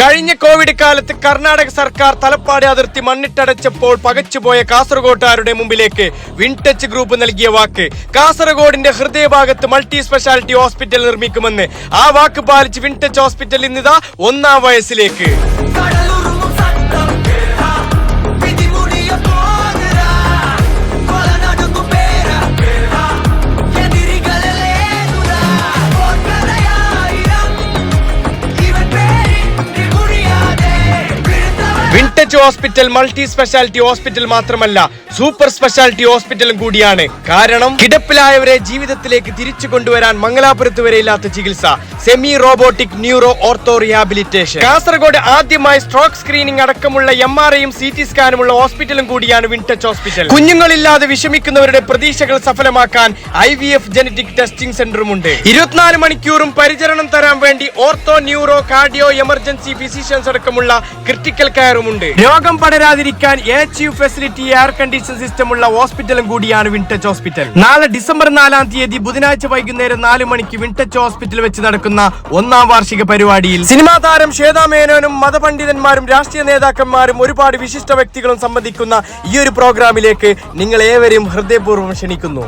കഴിഞ്ഞ കോവിഡ് കാലത്ത് കർണാടക സർക്കാർ തലപ്പാടി അതിർത്തി മണ്ണിട്ടടച്ചപ്പോൾ പകച്ചുപോയ കാസർഗോട്ടുകാരുടെ മുമ്പിലേക്ക് വിൻടച്ച് ഗ്രൂപ്പ് നൽകിയ വാക്ക്. കാസർഗോഡിന്റെ ഹൃദയഭാഗത്ത് മൾട്ടി സ്പെഷ്യാലിറ്റി ഹോസ്പിറ്റൽ നിർമ്മിക്കുമെന്ന് ആ വാക്ക് പാലിച്ച് വിൻടച്ച് ഹോസ്പിറ്റൽ ഇന്നിതാ ഒന്നാം വയസ്സിലേക്ക്. മികച്ച ഹോസ്പിറ്റൽ മൾട്ടി സ്പെഷ്യാലിറ്റി ഹോസ്പിറ്റൽ മാത്രമല്ല സൂപ്പർ സ്പെഷ്യാലിറ്റി ഹോസ്പിറ്റലും കൂടിയാണ്. കാരണം കിടപ്പിലായവരെ ജീവിതത്തിലേക്ക് തിരിച്ചു കൊണ്ടുവരാൻ മംഗലാപുരത്ത് വരെയില്ലാത്ത ചികിത്സ. Semi robotic neuro ortho rehabilitation Kasaragod ആദ്യമായി സ്ട്രോക്ക് സ്ക്രീനിംഗ് അടക്കമുള്ള എം ആർ ഐയും സി ടി സ്കാനുമുള്ള ഹോസ്പിറ്റലും കൂടിയാണ് വിൻടച്ച് ഹോസ്പിറ്റൽ കുഞ്ഞുങ്ങളില്ലാതെ വിഷമിക്കുന്നവരുടെ പ്രതീക്ഷകൾ സഫലമാക്കാൻ I V F genetic testing സെന്ററുമുണ്ട് ഇരുപത്തിനാല് മണിക്കൂറും പരിചരണം തരാൻ വേണ്ടി ortho neuro cardio emergency physicians അടക്കമുള്ള ക്രിട്ടിക്കൽ കെയറും ഉണ്ട്. രോഗം പടരാതിരിക്കാൻ H U facility air condition system ഉള്ള ഹോസ്പിറ്റലും കൂടിയാണ് വിൻടച്ച് ഹോസ്പിറ്റൽ നാളെ ഡിസംബർ നാലാം തീയതി ബുധനാഴ്ച വൈകുന്നേരം നാല് മണിക്ക് വിൻടച്ച് ഹോസ്പിറ്റൽ വെച്ച് നടക്കുന്ന ഒന്നാം വാർഷിക പരിപാടിയിൽ സിനിമാ താരം ശ്വേതാ മേനോനും മതപണ്ഡിതന്മാരും രാഷ്ട്രീയ നേതാക്കന്മാരും ഒരുപാട് വിശിഷ്ട വ്യക്തികളും സംബന്ധിക്കുന്ന ഈ ഒരു പ്രോഗ്രാമിലേക്ക് നിങ്ങൾ ഏവരെയും ഹൃദയപൂർവം ക്ഷണിക്കുന്നു.